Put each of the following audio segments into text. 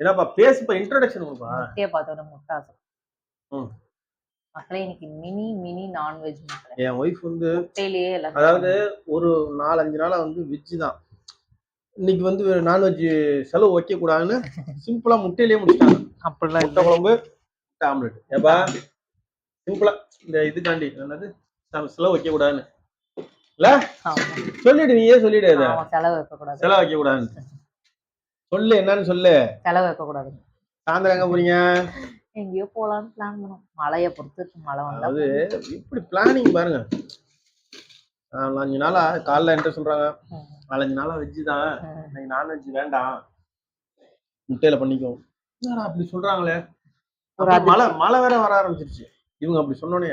என்னப்பா பேசுப்பா இன்ட்ரோடக்ஷன் கொடுப்பா. முட்டையை பார்த்தோட முட்டாசம் ம். மக்களே இன்னைக்கு மினி மினி நான்வெஜ் மக்களே என் ஒய்ஃப் வந்து முட்டையிலேயே எல்லாம் அதாவது ஒரு நாலு அஞ்சு நாளா வந்து வெஜ் தான். இன்னைக்கு வந்து நான்வெஜ் செலவு வைக்க கூடாதுன்னு சிம்பிளா முட்டையிலேயே முடிச்சிட்டாங்க. அப்படிலாம் முட்டை குழம்பு முட்டை ஆம்லெட் ஏப்பா சிம்பிளா இந்த இதுக்காண்டி என்னது செ- செலவு வைக்க கூடாதுன்னு இல்ல சொல்லிடு நீயே சொல்லிடு செலவு வைக்கக்கூடாது. செலவு வைக்க கூடாதுன்னு சொல்லு என்னன்னு சொல்லு. செலவு வைக்கக்கூடாது சாயந்தரம் எங்க போறீங்க? எங்கேயோ போலாம்னு பிளான் பண்ணோம். மழையை பொறுத்து மழை வந்தா அதாவது இப்படி பிளானிங் பாருங்க. அஞ்சு நாளா காலைல என்ன சொல்றாங்க. நாலஞ்சு நாளா வெஜ் தான். இன்னைக்கு நான்வெஜ் வேண்டாம். முட்டையில பண்ணிக்கோ. அப்படி சொல்றாங்களே? மழை மழை வேற வர ஆரம்பிச்சிருச்சு. இவங்க அப்படி சொன்னோடனே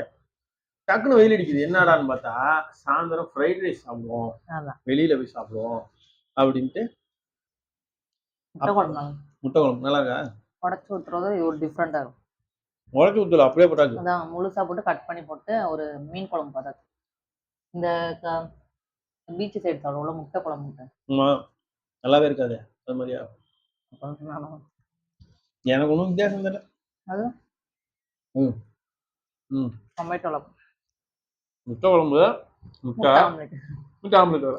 டக்குன்னு வெயில் அடிக்குது. என்னடான்னு பார்த்தா சாயந்தரம் ஃப்ரைட் ரைஸ் சாப்பிடுவோம். வெளியில போய் சாப்பிடுவோம். அப்படின்ட்டு முட்டை குழம்பு முட்டை குழம்பு நல்லா இருக்கா? உடச்சி ஒரு டிஃப்ரெண்டா இருக்கும். உடச்சி ஊத்துல அப்படியே போட்டாங்க அதான் முழுசா போட்டு கட் பண்ணி போட்டு ஒரு மீன் குழம்பு பார்த்தா இந்த பீச் சைடு சாப்பிடுவோம்ல முட்டை குழம்பு நல்லாவே இருக்காது அது மாதிரியா? எனக்கு ஒன்றும் வித்தியாசம் தெரியல. அது? ம். ம். டொமேட்டோல முட்டை குழம்பு முட்டை. ஆம்லெட் முட்டை ஆம்லெட் வேற.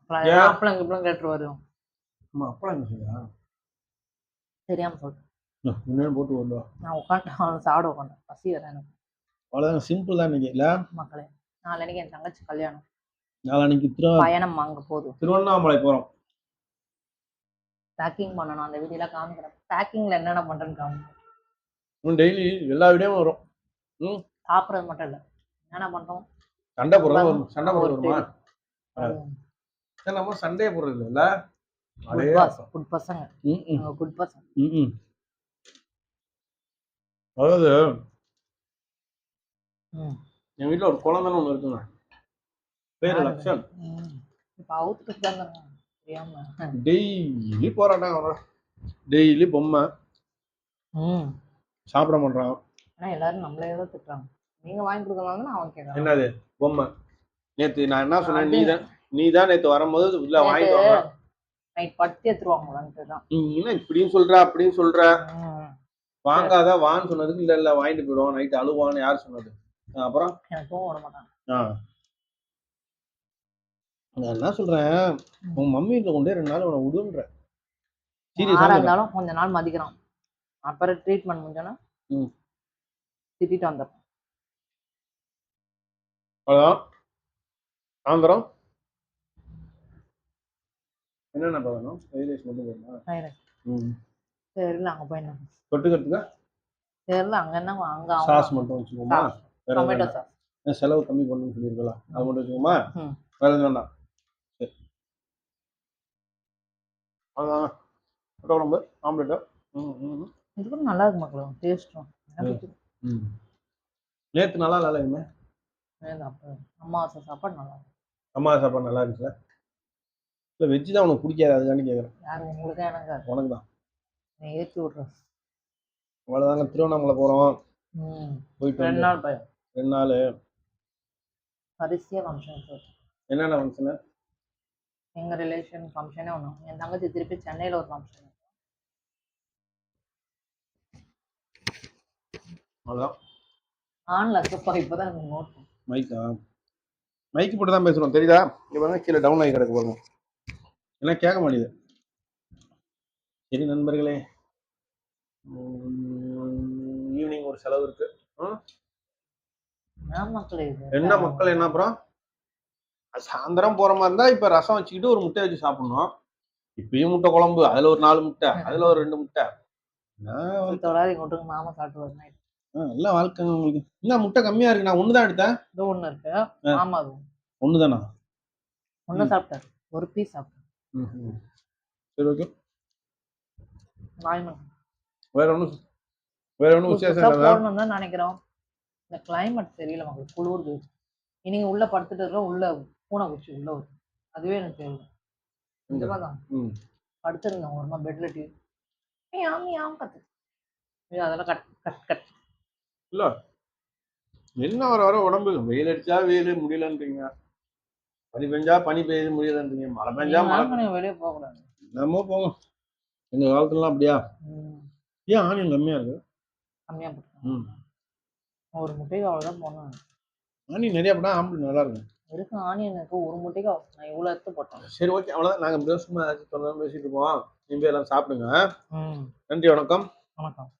அப்புறம் ஏன்? அப்பளம் இப்பளம் கேட்டு ஆமா அப்பளம் செய்யா தெரியாம சொல்றேன். இன்னும் போட்டு வருவா நான் உட்காந்து சாப்பிட உட்காந்தேன் பசி வேற எனக்கு. அவ்வளோதான் சிம்பிள் தான் இன்னைக்கு இல்லை? மக்களே நாளைக்கு என் தங்கச்சி கல்யாணம். நாளைக்கு திரு பயணம் அங்க போதும். திருவண்ணாமலை போகிறோம் பேக்கிங் பண்ணணும். அந்த வீடியோலாம் காமிக்கிறேன். பேக்கிங்ல என்னென்ன பண்றேன்னு காமிக்கிறேன். டெய்லி எல்லா வீடியோவும் வரும். ம்? சாப்பிட்றது மட்டும் இல்ல. என்னென்ன பண்றோம்? சண்டை போடுறது வரும். சண்டை சரி, நம்ம சண்டையே போடுறது அடே குட் பாஸ் குட் பசங்க. குட் பசங்க. அதாவது. என் வீட்டில் ஒரு குழந்தைன்னு ஒன்று இருக்குங்க. பேரு? லக்ஷன். ம். இப்ப அவுத்துட்டு தாங்க தெரியாம. டெய்லி போராட்டம் வர்றான் டெய்லி பொம்மை. சாப்பிட மாட்டான் ஆனா எல்லாரும் நம்மளே தான் திட்டுறாங்க. நீங்க வாங்கி கொடுக்கலாம் அவன் கேட்கறான் என்னது? பொம்மை. நேத்து நான் என்ன சொன்னேன்? நீ தான் நீ தான் நேத்து வரும்போது இல்ல வாங்கிட்டு வாங்க. நைட் படுத்து எடுத்துருவாங்களான்ட்டு தான். என்ன இப்படின்னு சொல்ற அப்படின்னு சொல்ற. வாங்காத வான்னு சொன்னதுக்கு இல்ல இல்ல வாங்கிட்டு போயிடுவோம் நைட் அழுவான்னு யார் சொன்னது? அப்புறம்? எனக்கு தூங்க விட மாட்டாங்க. நான் என்ன சொல்றேன்? உன் மம்மி வீட்டுல கொண்டே ரெண்டு நாள் உன விடுன்ற. சீரியஸா இருந்தாலும் கொஞ்ச நாள் மதிக்கிறான். அப்புறம் ட்ரீட்மெண்ட் முடிஞ்சோன்னா. திட்டிட்டு வந்துடுறோம் அவ்வளவுதான் சாயந்தரம்? என்னென்ன பார்க்கணும் வெயிலேஷ் மட்டும் போடணும்? தெரியல அங்க போய் என்ன தொட்டுக்கிறதுக்கு? தெரியல அங்க என்ன அங்க சாஸ் மட்டும் வச்சுக்கோமா? டொமேட்டோ. சாஸ் செலவு கம்மி பண்ணணும்னு சொல்லியிருக்கலாம். அது மட்டும் வச்சுக்கோமா. வேற எதுவும் வேண்டாம். சரி. குழம்பு ஆம்லெட்டு? ம் ம். இது கூட நல்லா இருக்கு மக்களும் டேஸ்ட்டும் நேற்று நல்லா இல்லை இனிமே? சாப்பாடு நல்லா இருக்கும் அம்மா சாப்பாடு நல்லா இருந்துச்சுல? இல்லை வெஜ்ஜு தான் உனக்கு பிடிக்காது அதுக்காண்டி கேட்குறேன் யாரு உங்களுக்கு எனக்கு? உனக்கு தான் நீ ஏற்றி விட்றேன் அவ்வளோதாங்க திருவண்ணாமலை போகிறோம் போயிட்டு ரெண்டு நாள் பயம். ரெண்டு நாள். கடைசியாக ஃபங்க்ஷன் என்னென்ன ஃபங்க்ஷனு எங்க ரிலேஷன் ஃபங்க்ஷனே ஒன்று என் தங்கச்சி திருப்பி சென்னையில் ஒரு ஃபங்க்ஷன் அவ்வளோதான் ஆன்ல இருக்கப்பா இப்போதான் நோட் மைக்கா மைக்கு போட்டு தான் பேசுகிறோம் தெரியுதா? பாருங்க கீழே டவுன் ஆகி கிடக்கு பாருங்க. என்ன கேட்க மாட்டேது சரி நண்பர்களே. ஈவினிங் ஒரு செலவு இருக்கு. என்ன மக்களே என்ன மக்கள் என்ன அப்புறம்? சாயந்தரம் போற மாதிரி இருந்தா இப்ப ரசம் வச்சுக்கிட்டு ஒரு முட்டை வச்சு சாப்பிடணும். இப்பயும் முட்டை குழம்பு அதுல ஒரு நாலு முட்டை அதுல ஒரு ரெண்டு முட்டை. மாமா சாப்பிட்டு எல்லாம் வாழ்க்கைங்க உங்களுக்கு? என்ன முட்டை கம்மியா இருக்கு நான் ஒண்ணுதான் எடுத்தேன். இது ஒன்று இருக்கு. மாமா அது ஒண்ணுதானா? ஒன்று ம். சாப்பிட்டாரு. ஒரு பீஸ் சாப்பிட்டாரு. ம். சரி ஓகே. வேற ஒண்ணும் வேற ஒண்ணும் விசேஷம் தான் நினைக்கிறோம். இந்த கிளைமேட் தெரியல மக்கள் குளிருது நீங்க உள்ள படுத்துட்டு இருக்கோம் உள்ள பூனை குச்சி உள்ள வரும். அதுவே எனக்கு தெரியல. நிஜமா தான். படுத்திருந்தேன் ஒரு நாள் பெட்ல டிவி ஆமி ஆம் கத்து அதெல்லாம் கட் கட் கட். இல்ல. என்ன வர வர உடம்பு? வெயில் அடிச்சா வெயில் முடியலன்றீங்க. பனி பெஞ்சா பனி பெய்யுது முடியலன்றீங்க மழை பெஞ்சா மழை வெளியே போக கூடாது நம்ம போங்க எங்க காலத்துலலாம் அப்படியா. ஏன் ஆனியன் கம்மியா இருக்கு? கம்மியா ம். ஒரு முட்டைக்கு அவ்வளவுதான் போனேன் ஆனியன் நிறைய போட்டா ஆம்பளை நல்லா இருக்கும். இருக்கு ஆனியன் இருக்கு. ஒரு முட்டைக்கு நான் இவ்வளவு எடுத்து போட்டேன். சரி ஓகே. அவ்வளவுதான் நாங்க இப்படியே சும்மா ஏதாச்சும் பேசிட்டு போவோம் நீங்க எல்லாம் சாப்பிடுங்க. நன்றி வணக்கம். வணக்கம்.